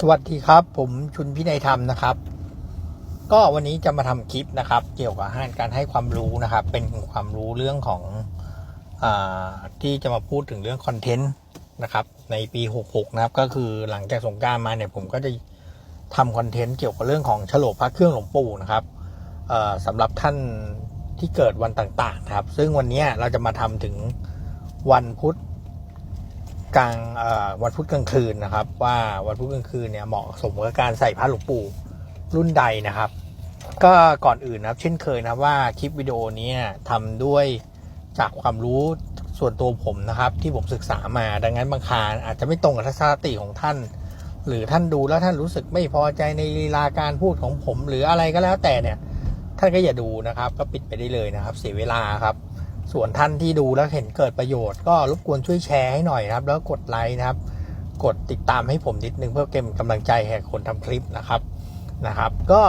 สวัสดีครับ ผมชุนพินัยธรรมนะครับ ก็วันนี้จะมาทำคลิปนะครับ เกี่ยวกับการให้ความรู้นะครับ เป็นความรู้เรื่องของอที่จะมาพูดถึงเรื่องคอนเทนต์นะครับ ในปี 66 นะครับ ก็คือหลังจากสงการมาเนี่ยผมก็จะทำคอนเทนต์เกี่ยวกับเรื่องของฉลกพระเครื่องหลวงปู่นะครับสำหรับท่านที่เกิดวันต่างๆนะครับ ซึ่งวันนี้เราจะมาทำถึงวันพุธ กลางวันพุธกลางคืนนะครับ ว่าวันพุธกลางคืนเนี่ยเหมาะสมกับการใส่ผ้าหลวงปู่รุ่นใดนะครับ ก็ก่อนอื่นนะครับ เช่นเคยนะว่าคลิปวิดีโอนี้ทำด้วยจากความรู้ส่วนตัวผมนะครับ ที่ผมศึกษามาดังนั้นบางครอาจจะไม่ตรงกับทัศนคติของท่าน หรือท่านดูแล้วท่านรู้สึกไม่พอใจในลีลาการพูดของผม หรืออะไรก็แล้วแต่เนี่ย ท่านก็อย่าดูนะครับ ก็ปิดไปได้เลยนะครับ เสียเวลาครับ ส่วนท่านที่ดูแล้วเห็นเกิดประโยชน์ก็รบกวนช่วยแชร์ให้หน่อยนะครับ แล้วกดไลค์นะครับ กดติดตามให้ผมนิดนึงเพื่อเป็นกำลังใจแห่คนทำคลิปนะครับนะครับ ก็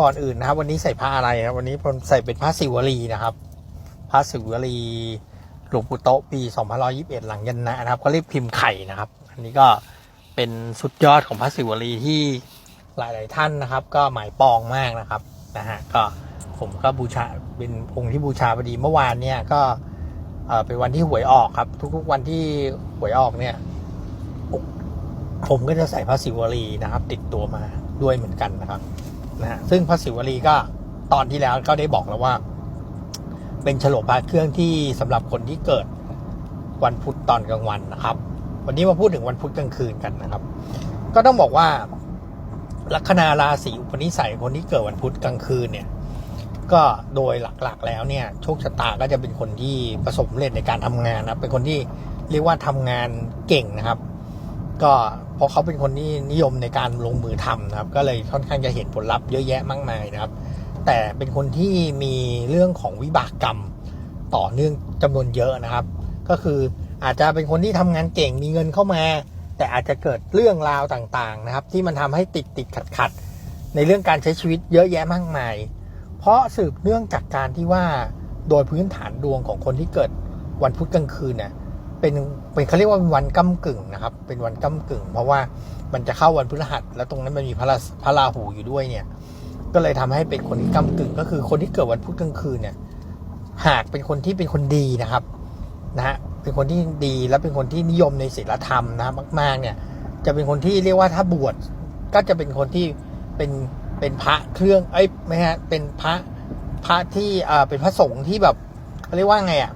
ก่อนอื่นนะครับ วันนี้ใส่ผ้าอะไรนะวันนี้ผมใส่เป็นผ้าสิวลีนะครับผ้าสิวลีหลวงปู่โตปี2521 หลังยันนะนะครับเขาเรียกพิมพ์ไข่นะครับ อันนี้ก็เป็นสุดยอดของพระศิวลีที่หลาย ๆ ท่านนะครับ ก็หมายปองมากนะครับนะฮะก็ ผมก็บูชาเป็นองค์ที่บูชาพอดีเมื่อวานเนี่ยก็เป็นวันที่หวยออกครับ ทุกๆวันที่หวยออกเนี่ย ผมก็จะใส่พระศิวลีนะครับ ติดตัวมาด้วยเหมือนกันนะครับนะฮะซึ่งพระศิวลีก็ตอนที่แล้วก็ได้บอกแล้วว่า เป็นฉลกพระเครื่องที่สำหรับคนที่เกิดวันพุธตอนกลางวันนะครับ วันนี้มาพูดถึงวันพุธกลางคืนกันนะครับ ก็ต้องบอกว่าลัคนาราศีอุปนิสัยคนที่เกิดวันพุธกลางคืนเนี่ย ก็โดยหลักๆแล้วเนี่ยโชคชะตาก็จะเป็นคนที่ประสบความเร็จในการทำงานนะครับเป็นคนที่เรียกว่าทำงานเก่งนะครับ ก็เพราะเขาเป็นคนที่นิยมในการลงมือทำนะครับ ก็เลยค่อนข้างจะเห็นผลลัพธ์เยอะแยะมากมายนะครับ แต่เป็นคนที่มีเรื่องของวิบากกรรมต่อเนื่องจำนวนเยอะนะครับ ก็คืออาจจะเป็นคนที่ทำงานเก่งมีเงินเข้ามา แต่อาจจะเกิดเรื่องราวต่างๆนะครับ ที่มันทำให้ติดติดขัดขัดในเรื่องการใช้ชีวิตเยอะแยะมากมาย เพราะสืบเนื่องจากการที่ว่าโดยพื้นฐานดวงของคนที่เกิดวันพุธกลางคืนเนี่ยเป็นเป็นเขาเรียกว่าเป็นวันก้ากึ่งนะครับ เป็นวันก้ากึ่ง เพราะว่ามันจะเข้าวันพฤหัส แล้วตรงนั้นมันมีพระราพระราหูอยู่ด้วยเนี่ย ก็เลยทำให้เป็นคนที่ก้ากึ่ง ก็คือคนที่เกิดวันพุธกลางคืนเนี่ย หากเป็นคนที่เป็นคนดีนะครับนะฮะเป็นคนที่ดีและเป็นคนที่นิยมในศีลธรรมนะมาก ๆ เนี่ย จะเป็นคนที่เรียกว่าถ้าบวชก็จะเป็นคนที่เป็น เป็นพระเครื่องเอ้ไม่ฮะเป็นพระพระที่อ่าเป็นพระสงฆ์ที่แบบเรียกว่าไงอะ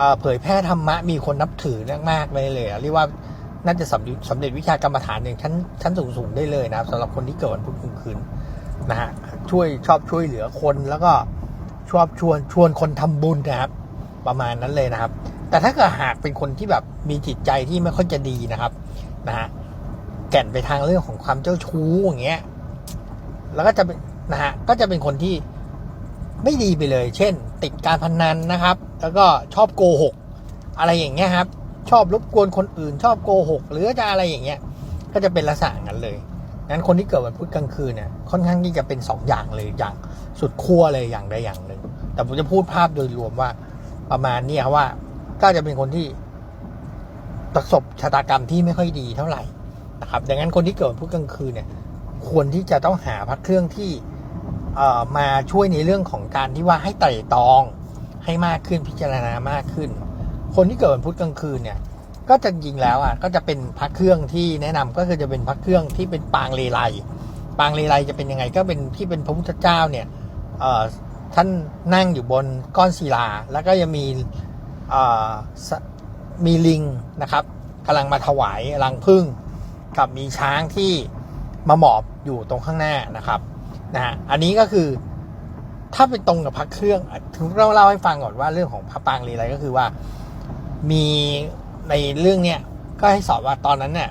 อ่าเผยแพร่ธรรมะมีคนนับถือมากๆเลยเลยเรียกว่าน่าจะสำสำเร็จวิชากรรมฐานอย่างชั้นชั้นสูงๆได้เลยนะครับสำหรับคนที่เกิดวันพุธกลางคืนนะฮะช่วยชอบช่วยเหลือคนแล้วก็ชอบชวนชวนคนทำบุญนะครับ ประมาณนั้นเลยนะครับ แต่ถ้าเกิดหากเป็นคนที่แบบมีจิตใจที่ไม่ค่อยจะดีนะครับนะฮะแก่นไปทางเรื่องของความเจ้าชู้อย่างเงี้ย แล้วก็จะเป็นนะฮะก็จะเป็นคนที่ไม่ดีไปเลย เช่น ติดการพนันนะครับ แล้วก็ชอบโกหก อะไรอย่างเงี้ยครับ ชอบรบกวนคนอื่น ชอบโกหก หรือจะอะไรอย่างเงี้ย ก็จะเป็นลักษณะนั้นเลยงั้นคนที่เกิดวันพุธกลางคืนเนี่ยค่อนข้างที่จะเป็นสองอย่างเลยอย่างสุดขั้วเลยอย่างใดอย่างหนึ่ง แต่ผมจะพูดภาพโดยรวมว่าประมาณนี้ยว่าก็จะเป็นคนที่ประสบชะตากรรมที่ไม่ค่อยดีเท่าไหร่นะครับ ดังนั้นคนที่เกิดวันพุธกลางคืนเนี่ย ควรที่จะต้องหาพระเครื่องที่มาช่วยในเรื่องของการที่ว่าให้ไต่ตอง ให้มากขึ้นพิจารณามากขึ้น คนที่เกิดวันพุธกลางคืนเนี่ย ก็จะจริงแล้วอะก็จะเป็นพระเครื่องที่แนะนำก็คือจะเป็นพระเครื่องที่เป็นปางเลไลปางเลไลจะเป็นยังไงก็เป็นที่เป็นพระพุทธเจ้าเนี่ยท่านนั่งอยู่บนก้อนศิลา แล้วก็ยังมีมีลิงนะครับกำลังมาถวายรังพึ่งกับมีช้างที่ มาหมอบอยู่ตรงข้างหน้านะครับนะฮะอันนี้ก็คือถ้าไปตรงกับพระเครื่องถึงเราเล่าให้ฟังก่อนว่าเรื่องของพระปางลีไรก็คือว่ามีในเรื่องเนี้ยก็ให้สอนว่าตอนนั้นเนี่ย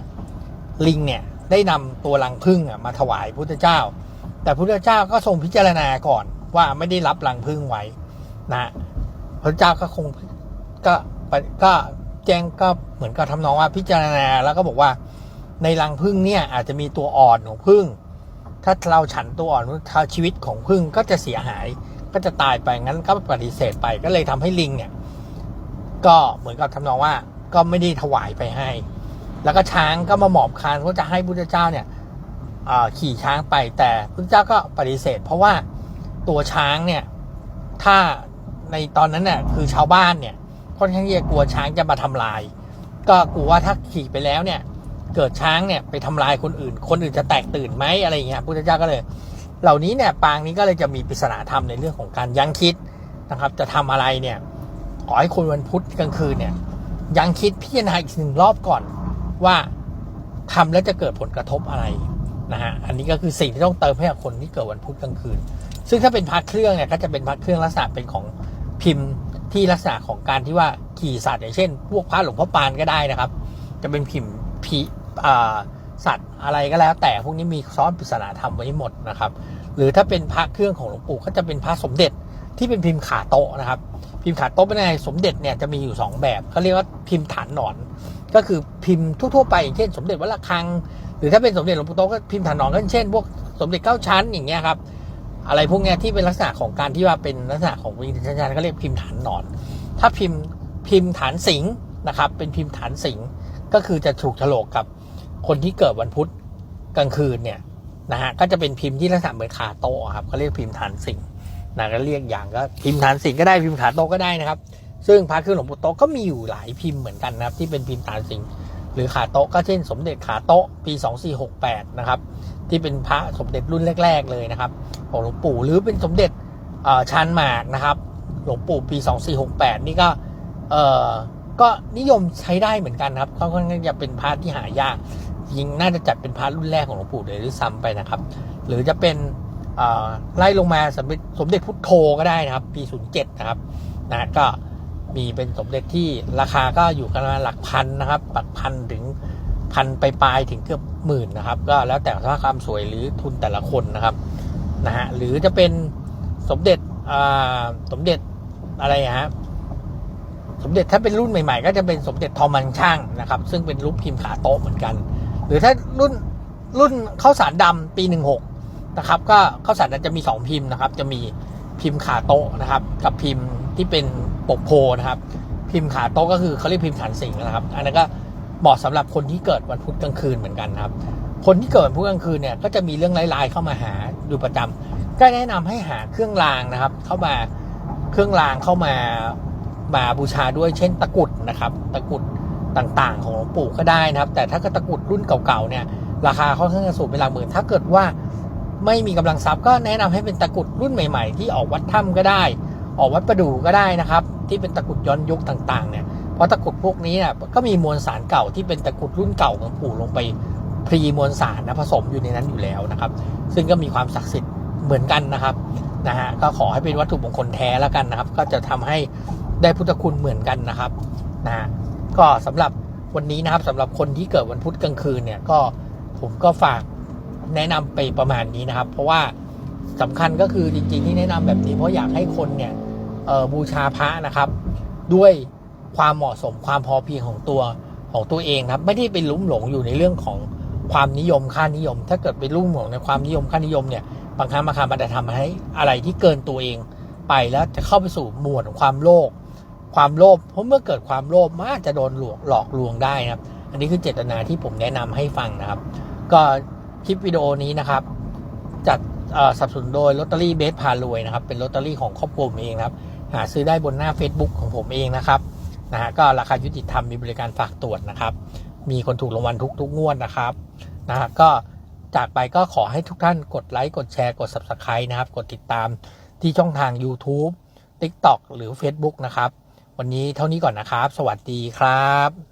ลิงเนี่ยได้นำตัวรังพึ่งอะมาถวายพุทธเจ้า แต่พุทธเจ้าก็ทรงพิจารณาก่อนว่าไม่ได้รับรังพึ่งไว้นะพระเจ้าก็คงก็ก็แจ้งก็เหมือนกับทำนองว่าพิจารณาแล้วก็บอกว่า ในรังพึ่งเนี่ยอาจจะมีตัวอ่อนของพึ่ง ถ้าเราฉันตัวอ่อนถ้าชีวิตของพึ่งก็จะเสียหาย ก็จะตายไปงั้นก็ปฏิเสธไปก็เลยทำให้ลิงเนี่ย ก็เหมือนกับทำนองว่าก็ไม่ได้ถวายไปให้ แล้วก็ช้างก็มาหมอบคานก็จะให้พุทธเจ้าเนี่ยขี่ช้างไปแต่พุทธเจ้าก็ปฏิเสธ เพราะว่าตัวช้างเนี่ย ถ้าในตอนนั้นเนี่ยคือชาวบ้านเนี่ยค่อนข้างที่จะกลัวช้างจะมาทำลาย ก็กลัวว่าถ้าขี่ไปแล้วเนี่ย เกิดช้างเนี่ยไปทำลายคนอื่น คนอื่นจะแตกตื่นไหมอะไรอย่างเงี้ยพุทธเจ้าก็เลย เหล่านี้เนี่ยปางนี้ก็เลยจะมีปริศนาธรรมในเรื่องของการยั้งคิดนะครับ จะทำอะไรเนี่ยขอให้คนวันพุธกลางคืนเนี่ยยังคิดพิจารณาอีกหนึ่งรอบก่อนว่าทำแล้วจะเกิดผลกระทบอะไรนะฮะอันนี้ก็คือสิ่งที่ต้องเติมให้กับคนที่เกิดวันพุธกลางคืน ซึ่งถ้าเป็นพระเครื่องเนี่ยก็จะเป็นพระเครื่องลักษณะเป็นของพิมพ์ที่ลักษณะของการที่ว่าขี่สัตว์อย่างเช่น พวกพระหลวงพ่อปานก็ได้นะครับ จะเป็นพิมพ์พี สัตว์อะไรก็แล้ว แต่พวกนี้มีซ้อนปริศนาธรรมไว้หมดนะครับ หรือถ้าเป็นพระเครื่องของหลวงปู่ก็จะเป็นพระสมเด็จที่เป็นพิมพ์ขาโต๊ะนะครับ พิมพ์ขาโต๊ะเป็นไงสมเด็จเนี่ยจะมีอยู่ 2 แบบเขาเรียกว่าพิมพ์ฐานหนอน ก็คือพิมพ์ทั่วๆไปอย่างเช่น สมเด็จวัดระฆัง หรือถ้าเป็นสมเด็จหลวงปู่โตก็พิมพ์ฐานหนอนก็เช่นพวกสมเด็จเก้าชั้นอย่างเงี้ยครับอะไรพวกเนี้ยที่เป็นลักษณะของการที่ว่าเป็นลักษณะของวิญญาณเขาเรียกพิมพ์ฐานหนอน ถ้าพิมพ์พิมพ์ฐานสิงนะครับเป็นพิมพ์ฐานสิงก็คือจะถูกโฉลกกับ คนที่เกิดวันพุธกลางคืนเนี่ยนะฮะก็จะเป็นพิมพ์ที่ลักษณะเหมือนขาโตครับเขาเรียกพิมพ์ฐานสิงนะก็เรียกอย่างก็พิมพ์ฐานสิงก็ได้พิมพ์ขาโตก็ได้นะครับ ซึ่งพระเครื่องหลวงปู่โตก็มีอยู่หลายพิมพ์เหมือนกันนะครับ ที่เป็นพิมพ์ฐานสิงหรือขาโตก็เช่น สมเด็จขาโตปี 2468 นะครับ ที่เป็นพระสมเด็จรุ่นแรก ๆ เลยนะครับของหลวงปู่หรือเป็นสมเด็จชานหมากนะครับ หลวงปู่ปี 2468 นี่ก็เออก็นิยมใช้ได้เหมือนกันครับก็ค่อนข้างจะเป็นพระที่หายาก ยิงน่าจะจัดเป็นพระรุ่นแรกของหลวงปู่เลยด้วยซ้ำไปนะครับ หรือจะเป็นไล่ลงมาสมเด็จสมเด็จพุทโธก็ได้นะครับ ปี 07 นะครับนะก็มีเป็นสมเด็จที่ราคาก็อยู่กันมาหลักพันนะครับหลักพันถึงพันไปปลายถึงเกือบหมื่นนะครับ ก็แล้วแต่ว่าความสวยหรือทุนแต่ละคนนะครับนะฮะหรือจะเป็นสมเด็จสมเด็จอะไรฮะสมเด็จถ้าเป็นรุ่นใหม่ ๆ ก็จะเป็นสมเด็จทอมันช่างนะครับ ซึ่งเป็นรูปพิมพ์ขาโต๊ะเหมือนกัน รือถ้ารุ่นรุ่นข้าวสารดำปีหนึ่งหกนะครับ ก็ข้าวสารดำจะมีสองพิมพ์นะครับ จะมีพิมพ์ขาโต๊ะนะครับ กับพิมพ์ที่เป็นปกโพนะครับ พิมพ์ขาโต๊ะก็คือเขาเรียกพิมพ์ฐานสิงนะครับ อันนั้นก็เหมาะสำหรับคนที่เกิดวันพุธกลางคืนเหมือนกันครับ คนที่เกิดวันพุธกลางคืนเนี่ยก็จะมีเรื่องร้ายๆเข้ามาหาอยู่ประจำก็แนะนำให้หาเครื่องรางนะครับ เข้ามาเครื่องรางเข้ามามาบูชาด้วยเช่นตะกุดนะครับ ตะกุด ต่างๆ ของหลวงปู่ก็ได้นะครับ แต่ถ้าเกิดตะกรุดรุ่นเก่าๆเนี่ยราคาค่อนข้างจะสูงเป็นหลักหมื่นถ้าเกิดว่าไม่มีกำลังทรัพย์ก็แนะนำให้เป็นตะกรุดรุ่นใหม่ ๆ ที่ออกวัดถ้ำก็ได้ ออกวัดประดู่ก็ได้นะครับ ที่เป็นตะกรุดย้อนยุคต่างๆเนี่ยเพราะตะกรุดพวกนี้เนี่ยก็มีมวลสารเก่าที่เป็นตะกรุดรุ่นเก่าของปู่ลงไปพรีมวลสารนะผสมอยู่ในนั้นอยู่แล้วนะครับ ซึ่งก็มีความศักดิ์สิทธิ์เหมือนกันนะครับนะฮะก็ขอให้เป็นวัตถุมงคลแท้แล้วกันนะครับ ก็จะทำให้ได้พุทธคุณเหมือนกันนะครับนะ ก็สำหรับวันนี้นะครับสำหรับคนที่เกิดวันพุธกลางคืนเนี่ยก็ผมก็ฝากแนะนำไปประมาณนี้นะครับ เพราะว่าสำคัญก็คือจริงๆที่แนะนำแบบนี้เพราะอยากให้คนเนี่ยบูชาพระนะครับ ด้วยความเหมาะสมความพอเพียงของตัวของตัวเองครับ ไม่ได้ไปลุ่มหลงอยู่ในเรื่องของความนิยมค่านิยม ถ้าเกิดไปลุ่มหลงในความนิยมค่านิยมเนี่ยบางครั้งบางครั้งมันจะทำให้อะไรที่เกินตัวเองไปแล้วจะเข้าไปสู่หมวดของความโลภ ความโลภเพราะเมื่อเกิดความโลภมันอาจจะโดนหลอกหลอกลวงได้นะครับ อันนี้คือเจตนาที่ผมแนะนำให้ฟังนะครับ ก็คลิปวิดีโอนี้นะครับจัดสับสนโดยลอตเตอรี่เบสพารวยนะครับ เป็นลอตเตอรี่ของครอบครัวผมเองครับ หาซื้อได้บนหน้า Facebook ของผมเองนะครับนะฮะก็ราคายุติธรรมมีบริการฝากตรวจนะครับ มีคนถูกรางวัลทุกทุกงวดนะครับนะฮะก็จากไปก็ขอให้ทุกท่านกดไลค์กดแชร์กด Subscribe นะครับ กดติดตามที่ช่องทาง YouTube TikTok หรือ Facebook นะครับ วันนี้เท่านี้ก่อนนะครับ สวัสดีครับ